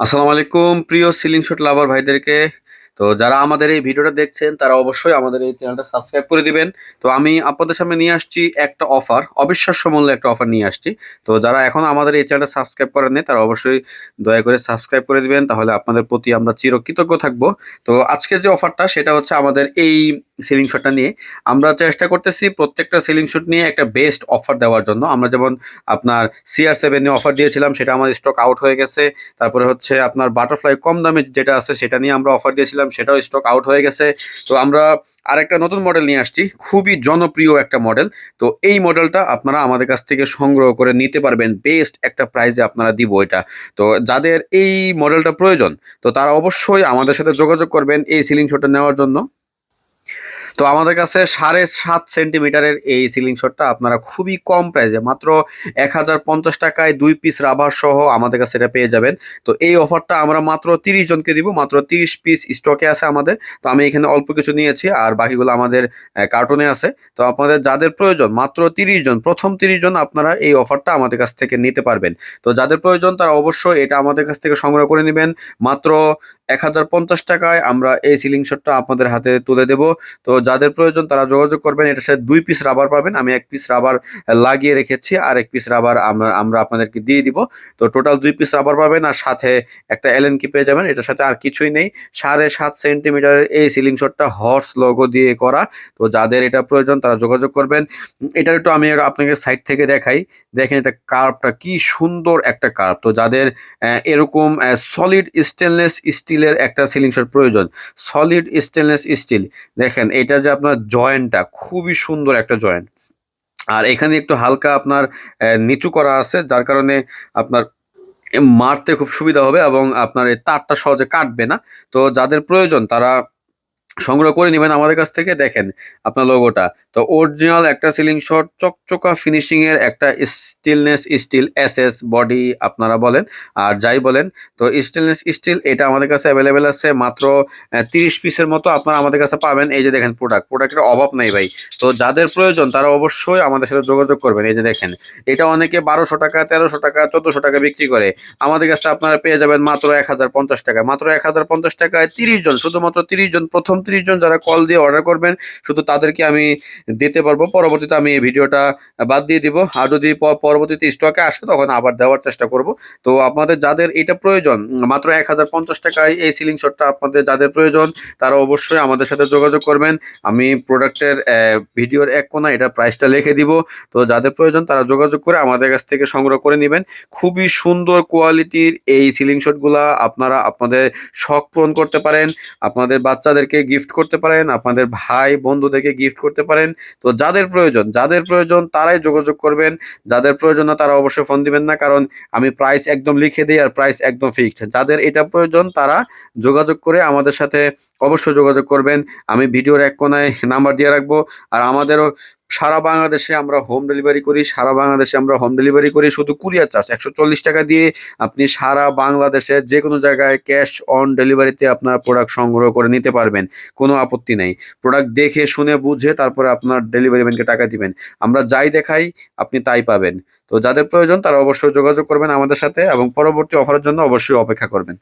আসসালামু আলাইকুম প্রিয় সিলিং শট লাভার ভাইদেরকে। তো যারা আমাদের এই ভিডিওটা দেখছেন, তারা অবশ্যই আমাদের এই চ্যানেলটা সাবস্ক্রাইব করে দিবেন। তো আমি আপনাদের সামনে নিয়ে আসছি একটা অফার অবিশ্বাস্য মূল্যে একটা অফার নিয়ে আসছি। তো যারা এখন আমাদের এই চ্যানেলটা সাবস্ক্রাইব করেননি তারা অবশ্যই দয়া করে সাবস্ক্রাইব করে দিবেন, তাহলে আপনাদের প্রতি আমরা চিরকৃতজ্ঞ থাকব। তো আজকে যে অফারটা সেটা হচ্ছে আমাদের এই সিলিং শটটা নিয়ে। আমরা চেষ্টা করতেছি প্রত্যেকটা সিলিং শট নিয়ে একটা বেস্ট অফার দেওয়ার জন্য। আমরা যেমন আপনার সিআর সেভেন নিয়ে অফার দিয়েছিলাম, সেটা আমাদের স্টক আউট হয়ে গেছে। তারপরে হচ্ছে আপনার বাটারফ্লাই কম দামে যেটা আছে, সেটা নিয়ে আমরা অফার দিয়েছিলাম। সেটাও স্টক আউট হয়ে গেছে। তো আমরা আরেকটা নতুন মডেল নিয়ে আসছি, খুবই জনপ্রিয় একটা মডেল তো এই মডেলটা আপনারা আমাদের কাছ থেকে সংগ্রহ করে নিতে পারবেন বেস্ট একটা প্রাইজে আপনারা দিব এটা। তো যাদের এই মডেলটা প্রয়োজন, তো তারা অবশ্যই আমাদের সাথে যোগাযোগ করবেন এই সিলিং শটটা নেওয়ার জন্য। তো আমাদের কাছে সাড়ে সাত সেন্টিমিটারের এই সিলিং শটটা আপনারা খুবই কম প্রাইসে মাত্র এক হাজার পঞ্চাশ টাকায় দুই পিস রাবার সহ আমাদের কাছে এটা পেয়ে যাবেন। তো এই অফারটা আমরা মাত্র তিরিশ জনকে দিব, মাত্র তিরিশ পিস স্টকে আছে আমাদের। তো আমি এখানে অল্প কিছু নিয়েছি আর বাকিগুলো আমাদের কার্টুনে আছে। তো আপনাদের যাদের প্রয়োজন, মাত্র তিরিশ জন, প্রথম তিরিশ জন আপনারা এই অফারটা আমাদের কাছ থেকে নিতে পারবেন। তো যাদের প্রয়োজন তারা অবশ্যই এটা আমাদের কাছ থেকে সংগ্রহ করে নেবেন। মাত্র এক হাজার পঞ্চাশ টাকায় আমরা এই সিলিং শটটা আপনাদের হাতে তুলে দেব। তো যাদের প্রয়োজন তারা যোগাযোগ করবেন এটার সাথে দুই পিস রাবার পাবেন। আমি এক পিস রাবার লাগিয়ে রেখেছি আর এক পিস রাবার আমরা আপনাদেরকে দিয়ে দিব। তো টোটাল দুই পিস রাবার পাবেন আর সাথে একটা এলএন কি পেয়ে যাবেন। এটার সাথে আর কিছুই নেই। সাড়ে সাত সেন্টিমিটারের এই সিলিং শটটা হর্স লোগো দিয়ে করা। তো যাদের এটা প্রয়োজন তারা যোগাযোগ করবেন। এটার একটু আমি আপনাকে সাইড থেকে দেখাই। দেখেন এটা কার্ভটা কি সুন্দর একটা কার্ভ তো যাদের এরকম সলিড স্টেনলেস স্টিলের একটা সিলিং শট প্রয়োজন। সলিড স্টেনলেস স্টিল দেখেন, এটা যে আপনার জয়েন্টটা, খুবই সুন্দর একটা জয়েন্ট। আর এখানে একটু হালকা আপনার নিচু করা আছে, যার কারণে আপনার মারতে খুব সুবিধা হবে এবং আপনার এই তারটা সহজে কাটবে না। তো যাদের প্রয়োজন, তারা সংগ্রহ করে নেবেন আমাদের কাছ থেকে, দেখেন আপনার লোগোটা তো অরিজিনাল একটা সিলিং শট চকচকা ফিনিশিং এর একটা stainless steel S S body আপনারা বলেন, আর যাই বলেন, তো স্টিলনেস স্টিল এটা আমাদের কাছে অ্যাভেলেবেল আছে মাত্র তিরিশ পিসের মতো আপনারা আমাদের কাছে পাবেন। এই যে দেখেন প্রোডাক্ট প্রোডাক্টের অভাব নেই ভাই। তো যাদের প্রয়োজন তারা অবশ্যই আমাদের সাথে যোগাযোগ করবেন। এই যে দেখেন, এটা অনেকে বারোশো টাকা, তেরোশো টাকা, চোদ্দোশো টাকা বিক্রি করে। আমাদের কাছে আপনারা পেয়ে যাবেন মাত্র এক হাজার পঞ্চাশ টাকা। মাত্র এক হাজার পঞ্চাশ টাকায় তিরিশ জন, শুধুমাত্র তিরিশ জন প্রথম তিরিশ জন যারা কল দিয়ে অর্ডার করবেন, শুধু তাদেরকে আমি দিতে পারব। পরবর্তীতে আমি এই ভিডিওটা বাদ দিয়ে দিব। আর যদি পরবর্তীতে স্টকে আসে, তখন আবার দেওয়ার চেষ্টা করব। তো আপনাদের যাদের এটা প্রয়োজন, মাত্র এক হাজার পঞ্চাশ টাকায় এই সিলিং শটটা আপনাদের যাদের প্রয়োজন, তারা অবশ্যই আমাদের সাথে যোগাযোগ করবেন। আমি প্রোডাক্টের ভিডিওর এক কোনা এটা প্রাইসটা লিখে দিব। তো যাদের প্রয়োজন, তারা যোগাযোগ করে আমাদের কাছ থেকে সংগ্রহ করে নেবেন। খুবই সুন্দর কোয়ালিটির এই সিলিং শটগুলা আপনারা আপনাদের শখ পূরণ করতে পারেন। আপনাদের বাচ্চাদেরকে গিফট করতে পারেন, আপনাদের ভাই, বন্ধুদেরকে গিফট করতে পারেন। তো যাদের প্রয়োজন যাদের প্রয়োজন তারাই যোগাযোগ করবেন। যাদের প্রয়োজন না তারা অবশ্যই ফোন দিবেন না, কারণ আমি প্রাইস একদম লিখে দিই আর প্রাইস একদম ফিক্সড যাদের এটা প্রয়োজন তারা যোগাযোগ করে আমাদের সাথে অবশ্যই যোগাযোগ করবেন। আমি ভিডিওর এক কোনায় নাম্বার দিয়ে রাখব। আর আমাদেরও সারা বাংলাদেশে আমরা হোম ডেলিভারি করি, সারা বাংলাদেশে আমরা হোম ডেলিভারি করি, শুধু কুরিয়ার চার্জ একশো চল্লিশ টাকা দিয়ে আপনি সারা বাংলাদেশে যে কোনো জায়গায় ক্যাশ অন ডেলিভারিতে আপনার প্রোডাক্ট সংগ্রহ করে নিতে পারবেন, কোনো আপত্তি নেই। প্রোডাক্ট দেখে, শুনে, বুঝে, তারপরে আপনার ডেলিভারি ম্যানকে টাকা দিবেন। আমরা যাই দেখাই, আপনি তাই পাবেন। তো যাদের প্রয়োজন তারা অবশ্যই যোগাযোগ করবেন আমাদের সাথে এবং পরবর্তী অফারের জন্য অবশ্যই অপেক্ষা করবেন।